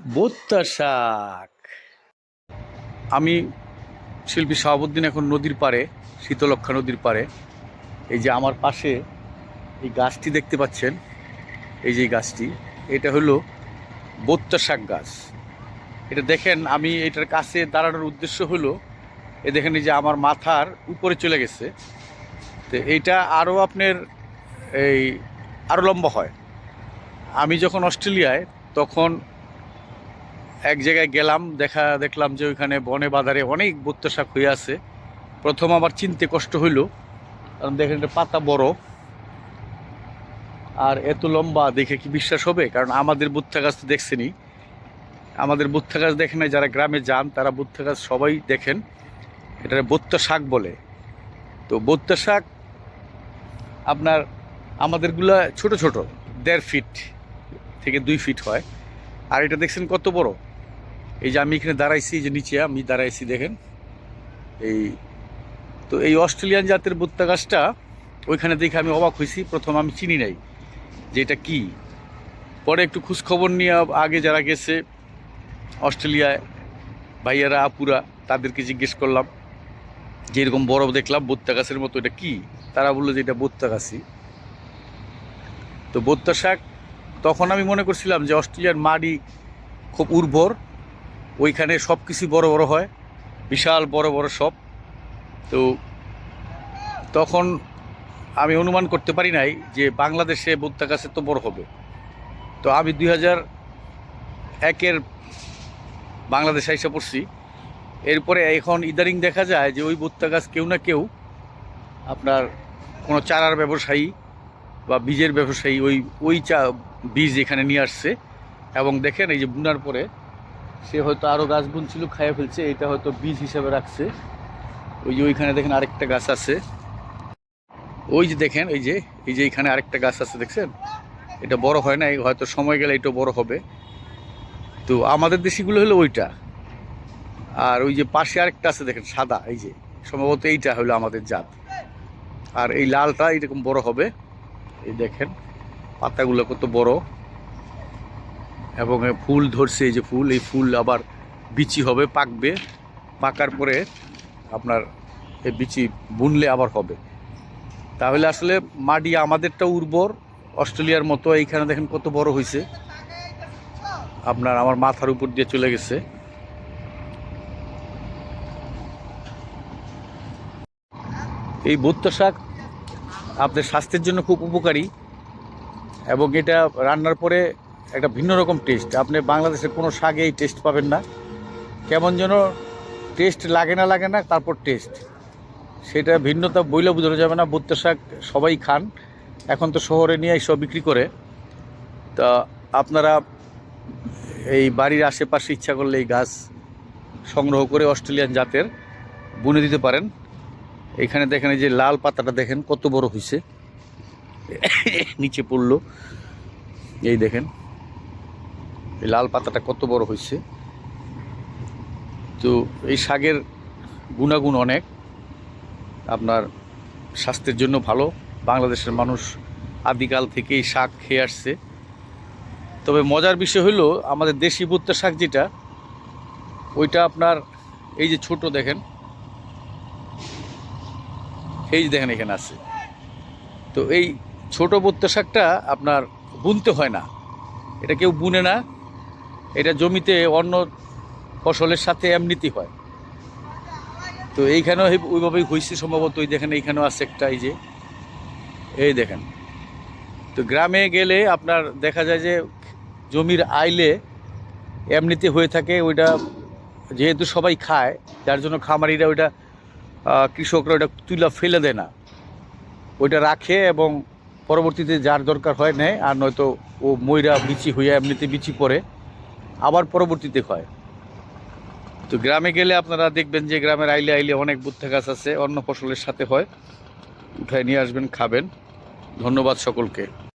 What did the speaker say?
বোত্তা শাক। আমি শিল্পী শাহাবুদ্দিন এখন নদীর পাড়ে শীতলক্ষা নদীর পাড়ে। এই যে আমার পাশে এই গাছটি দেখতে পাচ্ছেন, এই যে গাছটি, এটা হলো বোত্তা শাক গাছ। এটা দেখেন, আমি এটার কাছে দাঁড়ানোর উদ্দেশ্য হলো, এ দেখেন এই যে আমার মাথার উপরে চলে গেছে। তো এইটা আরও আপনার এই, আরও লম্বা হয়। আমি যখন অস্ট্রেলিয়ায়, তখন এক জায়গায় গেলাম, দেখা দেখলাম যে ওইখানে বনে বাজারে অনেক বত্য শাক হয়ে আছে। প্রথম আমার চিনতে কষ্ট হইল, কারণ দেখেন এটা পাতা বড়। আর এত লম্বা দেখে কি বিশ্বাস হবে? কারণ আমাদের বুত্থা গাছ তো দেখছেনি আমাদের বুত্থা গাছ দেখেন যারা গ্রামে যান, তারা বুত্থা গাছ সবাই দেখেন। এটা বত্য শাক বলে। তো বত্য শাক আপনার আমাদেরগুলা ছোট ছোট, দেড় ফিট থেকে দুই ফিট হয়। আর এটা দেখছেন কত বড়? এই যে আমি এখানে দাঁড়াইছি যে নিচে, আমি দাঁড়াইছি দেখেন। এই, তো এই অস্ট্রেলিয়ান জাতের বুত্তা গাছটা ওইখানে দেখে আমি অবাক হয়েছি। প্রথম আমি চিনি নাই যে এটা কী। পরে একটু খোঁজখবর নিয়ে আগে যারা গেছে, অস্ট্রেলিয়ায় ভাইয়ারা, আপুরা, তাদেরকে জিজ্ঞেস করলাম যে এরকম বড় দেখলাম বোত্তা গাছের মতো এটা কি? তারা বলল যে এটা বোত্তা গাছই। তো বোত্তা শাক, তখন আমি মনে করছিলাম যে অস্ট্রেলিয়ার মাটি খুব উর্বর ওইখানে সব কিছু বড় বড় হয়, বিশাল বড় বড় সব। তো তখন আমি অনুমান করতে পারি নাই যে বাংলাদেশে বোত্তা গাছ তো বড় হবে। তো আমি দুই হাজার একের বাংলাদেশে এসে পড়ছি। এরপরে এখন ইদারিং দেখা যায় যে ওই বোত্তা গাছ কেউ না কেউ আপনার কোনো চারার ব্যবসায়ী বা বীজের ব্যবসায়ী ওই ওই চা বীজ এখানে নিয়ে আসছে। এবং দেখেন এই যে বুনার পরে সে হয়তো আরও গাছ বুনছিল, খাইয়ে ফেলছে, এটা হয়তো বীজ হিসাবে রাখছে। ওই যে ওইখানে দেখেন আরেকটা গাছ আছে। ওই যে দেখেন, এই যে এই যে এখানে আরেকটা গাছ আছে, দেখছেন? এটা বড় হয় না হয়তো সময় গেলে এটা বড় হবে। তো আমাদের দেশিগুলো হলো ওইটা। আর ওই যে পাশে আরেকটা আছে, দেখেন, সাদা, এই যে, সম্ভবত এইটা হলো আমাদের জাত। আর এই লালটা এরকম বড় হবে। এই দেখেন, পাতাগুলো কত বড়। এবং ফুল ধরছে, এই যে ফুল, এই ফুল আবার বিচি হবে, পাকবে। পাকার পরে আপনার এই বিচি বুনলে আবার হবে। তাহলে আসলে মাটি আমাদেরটা উর্বর, অস্ট্রেলিয়ার মতো, এইখানে দেখেন কত বড় হয়েছে আপনার আমার মাথার উপর দিয়ে চলে গেছে। এই বত্য শাক আপনার স্বাস্থ্যের জন্য খুব উপকারী এবং এটা রান্নার পরে একটা ভিন্ন রকম টেস্ট আপনি বাংলাদেশের কোনো শাকে এই টেস্ট পাবেন না। কেমন যেন টেস্ট লাগে না লাগে না, তারপর টেস্ট সেটা ভিন্নতা বইলে বোঝানো যাবে না বত্য শাক সবাই খান। এখন তো শহরে নিয়ে সব বিক্রি করে। তা আপনারা এই বাড়ির আশেপাশে ইচ্ছা করলে এই গাছ সংগ্রহ করে অস্ট্রেলিয়ান জাতের বুনে দিতে পারেন। এখানে দেখেন এই যে লাল পাতাটা দেখেন কত বড় হয়েছে নিচে পড়ল। এই দেখেন। এই লাল পাতাটা কত বড় হয়েছে? তো এই শাকের গুণাগুণ অনেক। আপনার স্বাস্থ্যের জন্য ভালো। বাংলাদেশের মানুষ আদিকাল থেকেই শাক খেয়ে আসছে। তবে মজার বিষয় হলো, আমাদের দেশি ভুট্টা শাক যেটা, ওইটা আপনার এই যে ছোট দেখেন, এই যে দেখেন এখানে আছে। তো এই ছোট ভুট্টা শাকটা আপনার বুনতে হয় না। এটা কেউ বুনে না। এটা জমিতে অন্য ফসলের সাথে এমনিতেই হয়। তো এইখানেও ওইভাবেই হয়েছে সম্ভবত, ওই দেখেন এইখানেও আছে একটা, এই যে, এই দেখেন। তো গ্রামে গেলে আপনার দেখা যায় যে জমির আইলে এমনিতে হয়ে থাকে ওইটা যেহেতু সবাই খায়, যার জন্য খামারিরা ওইটা কৃষকরা ওইটা তুলা ফেলে দেয় না। ওইটা রাখে এবং পরবর্তীতে যার দরকার হয় নেয়, আর নয়তো ও ময়রা, বিচি হইয়া এমনিতে বিচি পড়ে। আবার পরবর্তীতে হয় তো গ্রামে গেলে আপনারা দেখবেন যে গ্রামের আইলে আইলে অনেক বুদ্ধা গাছ আছে, অন্য ফসলের সাথে হয়। উঠায় নিয়ে আসবেন, খাবেন। ধন্যবাদ সকলকে।